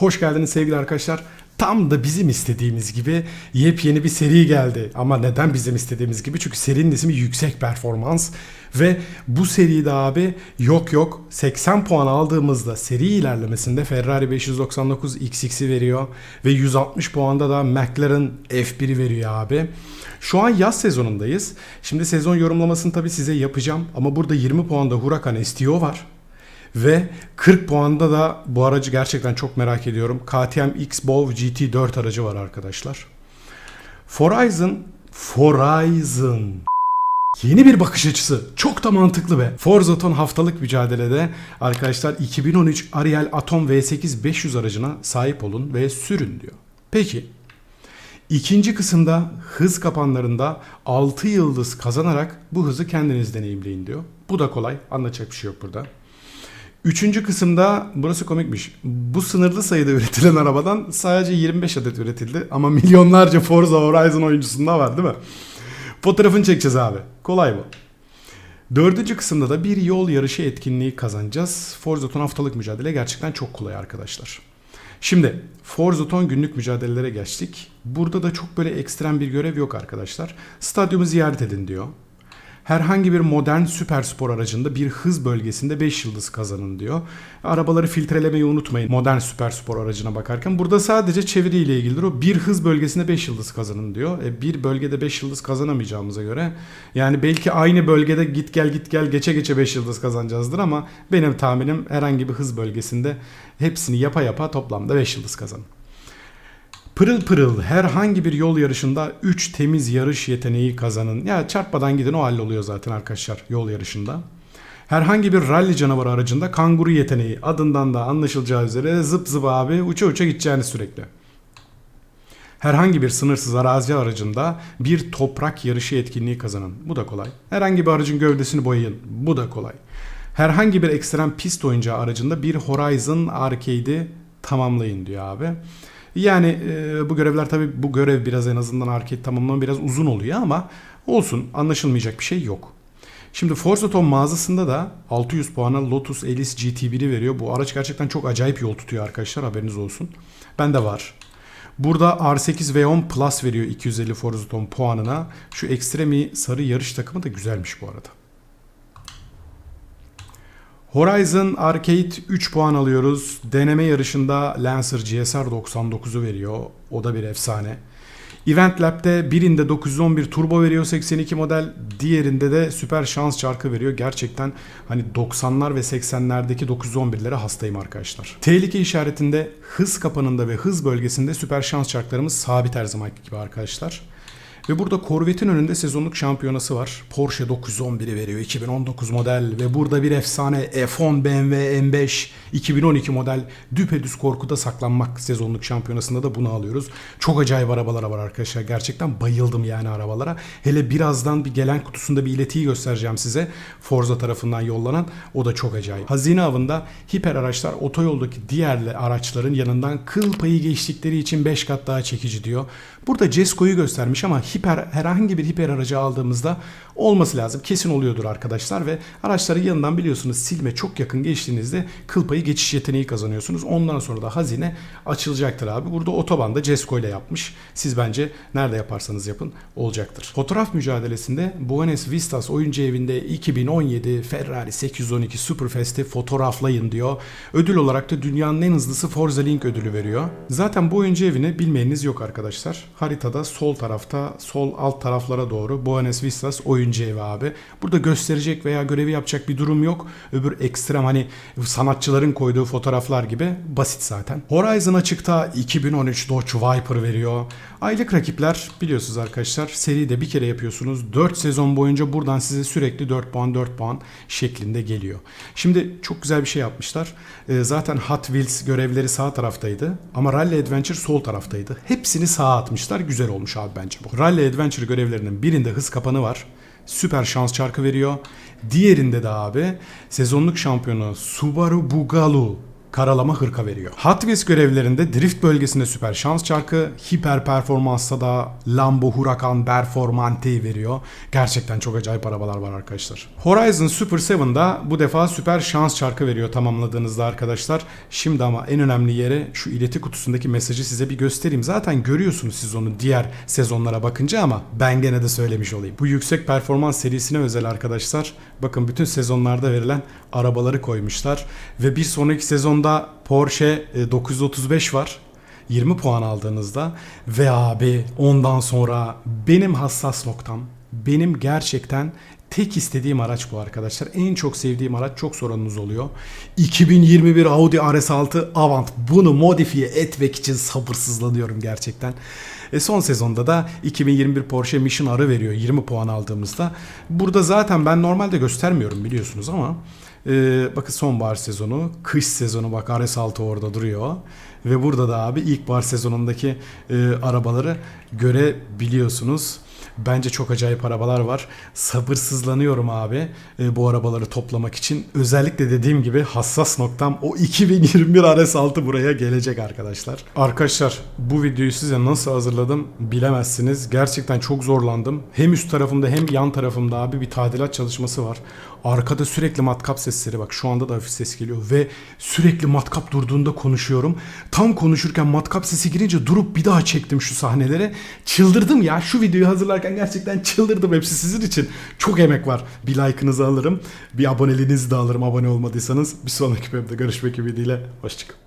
Hoş geldiniz sevgili arkadaşlar. Tam da bizim istediğimiz gibi yepyeni bir seri geldi. Ama neden bizim istediğimiz gibi? Çünkü serinin ismi Yüksek Performans. Ve bu seride abi yok yok 80 puan aldığımızda seri ilerlemesinde Ferrari 599 XX''i veriyor. Ve 160 puanda da McLaren F1'i veriyor abi. Şu an yaz sezonundayız. Şimdi sezon yorumlamasını tabii size yapacağım. Ama burada 20 puanda Huracan STO var. Ve 40 puanda da bu aracı gerçekten çok merak ediyorum. KTM X-Bow GT4 aracı var arkadaşlar. Horizon, Horizon. Yeni bir bakış açısı. Çok da mantıklı be. Forzaton haftalık mücadelede arkadaşlar 2013 Ariel Atom V8 500 aracına sahip olun ve sürün diyor. Peki İkinci kısımda hız kapanlarında 6 yıldız kazanarak bu hızı kendiniz deneyimleyin diyor. Bu da kolay. Anlatacak bir şey yok burada. Üçüncü kısımda burası komikmiş. Bu sınırlı sayıda üretilen arabadan sadece 25 adet üretildi. Ama milyonlarca Forza Horizon oyuncusunda var değil mi? Fotoğrafını çekeceğiz abi. Kolay bu. Dördüncü kısımda da bir yol yarışı etkinliği kazanacağız. Forzaton haftalık mücadele gerçekten çok kolay arkadaşlar. Şimdi Forzaton günlük mücadelelere geçtik. Burada da çok böyle ekstrem bir görev yok arkadaşlar. Stadyumu ziyaret edin diyor. Herhangi bir modern süper spor aracında bir hız bölgesinde 5 yıldız kazanın diyor. Arabaları filtrelemeyi unutmayın modern süper spor aracına bakarken. Burada sadece çeviriyle ilgilidir o. Bir hız bölgesinde 5 yıldız kazanın diyor. E, bir bölgede 5 yıldız kazanamayacağımıza göre yani belki aynı bölgede git gel git gel geçe geçe 5 yıldız kazanacağızdır ama benim tahminim herhangi bir hız bölgesinde hepsini yapa yapa toplamda 5 yıldız kazanın. Pırıl pırıl herhangi bir yol yarışında 3 temiz yarış yeteneği kazanın. Ya çarpmadan gidin o halloluyor zaten arkadaşlar yol yarışında. Herhangi bir rally canavarı aracında kanguru yeteneği adından da anlaşılacağı üzere zıp zıp abi uça uça gideceğiniz sürekli. Herhangi bir sınırsız arazi aracında bir toprak yarışı etkinliği kazanın. Bu da kolay. Herhangi bir aracın gövdesini boyayın. Bu da kolay. Herhangi bir ekstrem pist oyuncağı aracında bir Horizon Arcade'i tamamlayın diyor abi. Yani e, bu görevler tabi bu görev biraz en azından arcade tamamlama biraz uzun oluyor ama olsun anlaşılmayacak bir şey yok. Şimdi Forzaton mağazasında da 600 puana Lotus Elise GT1'i veriyor. Bu araç gerçekten çok acayip yol tutuyor arkadaşlar haberiniz olsun. Bende var. Burada R8 V10 Plus veriyor 250 Forzaton puanına. Şu Extremi sarı yarış takımı da güzelmiş bu arada. Horizon Arcade 3 puan alıyoruz. Deneme yarışında Lancer GSR 99'u veriyor. O da bir efsane. Event Lab'de birinde 911 turbo veriyor 82 model. Diğerinde de süper şans çarkı veriyor. Gerçekten hani 90'lar ve 80'lerdeki 911'lere hastayım arkadaşlar. Tehlike işaretinde hız kapanında ve hız bölgesinde süper şans çarklarımız sabit her zamanki gibi arkadaşlar. Ve burada Corvette'in önünde sezonluk şampiyonası var. Porsche 911'i veriyor 2019 model ve burada bir efsane F10 BMW M5 2012 model düpedüz korkuda saklanmak sezonluk şampiyonasında da bunu alıyoruz. Çok acayip arabalara var arkadaşlar. Gerçekten bayıldım yani arabalara. Hele birazdan bir gelen kutusunda bir iletiyi göstereceğim size. Forza tarafından yollanan. O da çok acayip. Hazine avında hiper araçlar otoyoldaki diğer araçların yanından kıl payı geçtikleri için 5 kat daha çekici diyor. Burada Cesco'yu göstermiş ama hiper herhangi bir hiper aracı aldığımızda olması lazım. Kesin oluyordur arkadaşlar ve araçları yanından biliyorsunuz silme çok yakın geçtiğinizde kıl payı geçiş yeteneği kazanıyorsunuz. Ondan sonra da hazine açılacaktır abi. Burada otobanda Cesco ile yapmış. Siz bence nerede yaparsanız yapın olacaktır. Fotoğraf mücadelesinde Buenos Vistas oyuncu evinde 2017 Ferrari 812 Superfest'i fotoğraflayın diyor. Ödül olarak da dünyanın en hızlısı Forza Link ödülü veriyor. Zaten bu oyuncu evini bilmeyeniniz yok arkadaşlar. Haritada sol tarafta, sol alt taraflara doğru Buenos Vistas oyuncu evi abi. Burada gösterecek veya görevi yapacak bir durum yok. Öbür ekstrem hani sanatçıların koyduğu fotoğraflar gibi basit zaten. Horizon açıkta 2013 Dodge Viper veriyor. Aylık rakipler biliyorsunuz arkadaşlar seride bir kere yapıyorsunuz. 4 sezon boyunca buradan size sürekli 4 puan 4 puan şeklinde geliyor. Şimdi çok güzel bir şey yapmışlar. Ee, zaten Hot Wheels görevleri sağ taraftaydı ama Rally Adventure sol taraftaydı. Hepsini sağa atmışlar. Güzel olmuş abi bence bu. Rally Adventure görevlerinin birinde hız kapanı var süper şans çarkı veriyor. Diğerinde de abi sezonluk şampiyonu Subaru Bugalu karalama hırka veriyor. Hot görevlerinde drift bölgesinde süper şans çarkı, hiper performansta da Lambo Huracan Performante veriyor. Gerçekten çok acayip arabalar var arkadaşlar. Horizon Super 7'da bu defa süper şans çarkı veriyor tamamladığınızda arkadaşlar. Şimdi ama en önemli yere şu ileti kutusundaki mesajı size bir göstereyim. Zaten görüyorsunuz siz onu diğer sezonlara bakınca ama ben gene de söylemiş olayım. Bu yüksek performans serisine özel arkadaşlar. Bakın bütün sezonlarda verilen arabaları koymuşlar. Ve bir sonraki sezonda Porsche e, 935 var. 20 puan aldığınızda ve abi ondan sonra benim hassas noktam benim gerçekten tek istediğim araç bu arkadaşlar. En çok sevdiğim araç çok sorununuz oluyor. 2021 Audi RS6 Avant. Bunu modifiye etmek için sabırsızlanıyorum gerçekten. E son sezonda da 2021 Porsche Mission R'ı veriyor 20 puan aldığımızda. Burada zaten ben normalde göstermiyorum biliyorsunuz ama e, bakın sonbahar sezonu, kış sezonu bak RS6 orada duruyor. Ve burada da abi ilkbahar sezonundaki e, arabaları görebiliyorsunuz. Bence çok acayip arabalar var. Sabırsızlanıyorum abi e, bu arabaları toplamak için. Özellikle dediğim gibi hassas noktam o 2021 RS6 buraya gelecek arkadaşlar. Arkadaşlar bu videoyu size nasıl hazırladım bilemezsiniz. Gerçekten çok zorlandım. Hem üst tarafımda hem yan tarafımda abi bir tadilat çalışması var. Arkada sürekli matkap sesleri bak şu anda da hafif ses geliyor ve sürekli matkap durduğunda konuşuyorum. Tam konuşurken matkap sesi girince durup bir daha çektim şu sahneleri. Çıldırdım ya şu videoyu hazırlarken gerçekten çıldırdım hepsi sizin için. Çok emek var. Bir like'ınızı alırım. Bir aboneliğinizi de alırım abone olmadıysanız. Bir sonraki bölümde görüşmek ümidiyle. Hoşçakalın.